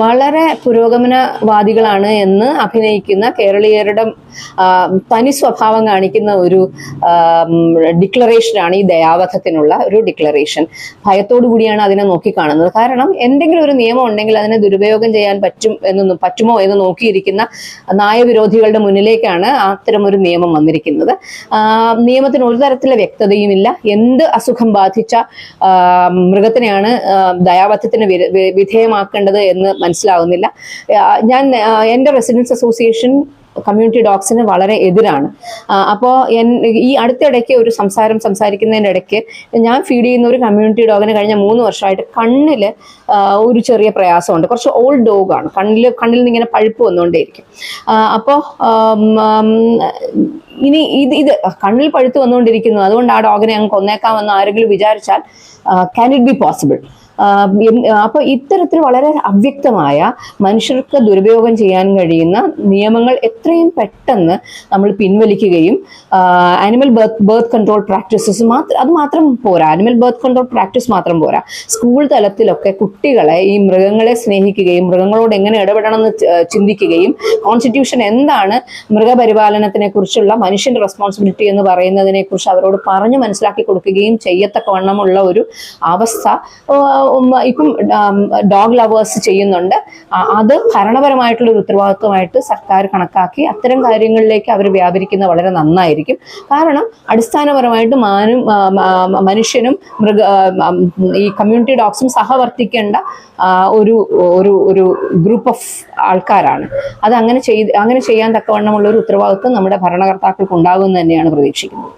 വളരെ പുരോഗമനവാദികളാണ് എന്ന് അഭിനയിക്കുന്ന കേരളീയരുടെ തനി സ്വഭാവം കാണിക്കുന്ന ഒരു ഡിക്ലറേഷനാണ് ഈ ദയാവധത്തിനുള്ള ഒരു ഡിക്ലറേഷൻ. ഭയത്തോടു കൂടിയാണ് അതിനെ നോക്കിക്കാണുന്നത്. കാരണം എന്തെങ്കിലും ഒരു നിയമം ഉണ്ടെങ്കിൽ അതിനെ ദുരുപയോഗം ചെയ്യാൻ പറ്റും എന്നൊന്നും പറ്റുമോ എന്ന് നോക്കിയിരിക്കുന്ന നയവിരോധികളുടെ മുന്നിലേക്കാണ് അത്തരം ഒരു നിയമം വന്നിരിക്കുന്നത്. നിയമത്തിന് ഒരു തരത്തിലെ വ്യക്തതയുമില്ല. എന്ത് അസുഖം ബാധിച്ച മൃഗത്തിനെയാണ് ദയാവധത്തിന് വിധേയമാക്കേണ്ടത് എന്ന് മനസ്സിലാവുന്നില്ല. ഞാൻ എന്റെ റെസിഡൻസ് അസോസിയേഷൻ കമ്മ്യൂണിറ്റി ഡോഗ്സിന് വളരെ എതിരാണ്. അപ്പോൾ ഈ അടുത്തിടയ്ക്ക് ഒരു സംസാരം സംസാരിക്കുന്നതിന്റെ ഇടയ്ക്ക് ഞാൻ ഫീഡ് ചെയ്യുന്ന ഒരു കമ്മ്യൂണിറ്റി ഡോഗിന് കഴിഞ്ഞ മൂന്ന് വർഷമായിട്ട് കണ്ണിൽ ഒരു ചെറിയ പ്രയാസമുണ്ട്. കുറച്ച് ഓൾഡ് ഡോഗാണ് കണ്ണിൽ കണ്ണിൽ നിന്ന് ഇങ്ങനെ പഴുപ്പ് വന്നുകൊണ്ടേയിരിക്കും. അപ്പോൾ ഇനി ഇത് ഇത് കണ്ണിൽ പഴുത്ത് വന്നുകൊണ്ടിരിക്കുന്നു. അതുകൊണ്ട് ആ ഡോഗിനെ അങ്ങ് കൊന്നേക്കാമെന്ന് ആരെങ്കിലും വിചാരിച്ചാൽ ക്യാൻ ഇറ്റ് ബി പോസിബിൾ അപ്പോൾ ഇത്തരത്തിൽ വളരെ അവ്യക്തമായ മനുഷ്യർക്ക് ദുരുപയോഗം ചെയ്യാൻ കഴിയുന്ന നിയമങ്ങൾ എത്രയും പെട്ടെന്ന് നമ്മൾ പിൻവലിക്കുകയും animal birth birth control practices മാത്രം അത് മാത്രം പോരാ. ആനിമൽ ബർത്ത് കൺട്രോൾ പ്രാക്ടീസ് മാത്രം പോരാ. സ്കൂൾ തലത്തിലൊക്കെ കുട്ടികളെ ഈ മൃഗങ്ങളെ സ്നേഹിക്കുകയും മൃഗങ്ങളോട് എങ്ങനെ ഇടപെടണം എന്ന് ചിന്തിക്കുകയും കോൺസ്റ്റിറ്റ്യൂഷൻ എന്താണ് മൃഗപരിപാലനത്തിനെ കുറിച്ചുള്ള മനുഷ്യന്റെ റെസ്പോൺസിബിലിറ്റി എന്ന് പറയുന്നതിനെ കുറിച്ച് അവരോട് പറഞ്ഞു മനസ്സിലാക്കി കൊടുക്കുകയും ചെയ്യത്തക്കവണ്ണമുള്ള ഒരു അവസ്ഥ ഇപ്പം ഡോഗ് ലവേഴ്സ് ചെയ്യുന്നുണ്ട്. അത് ഭരണപരമായിട്ടുള്ള ഒരു ഉത്തരവാദിത്വമായിട്ട് സർക്കാർ കണക്കാക്കി അത്തരം കാര്യങ്ങളിലേക്ക് അവർ വ്യാപരിക്കുന്നത് വളരെ നന്നായിരിക്കും. കാരണം അടിസ്ഥാനപരമായിട്ട് മാനും മനുഷ്യനും മൃഗ ഈ കമ്മ്യൂണിറ്റി ഡോഗ്സും സഹവർത്തിക്കേണ്ട ഒരു ഒരു ഒരു ഗ്രൂപ്പ് ഓഫ് ആൾക്കാരാണ്. അത് അങ്ങനെ ചെയ്ത് അങ്ങനെ ചെയ്യാൻ തക്കവണ്ണമുള്ള ഒരു ഉത്തരവാദിത്വം നമ്മുടെ ഭരണകർത്താക്കൾക്ക് ഉണ്ടാകുമെന്ന് തന്നെയാണ് പ്രതീക്ഷിക്കുന്നത്.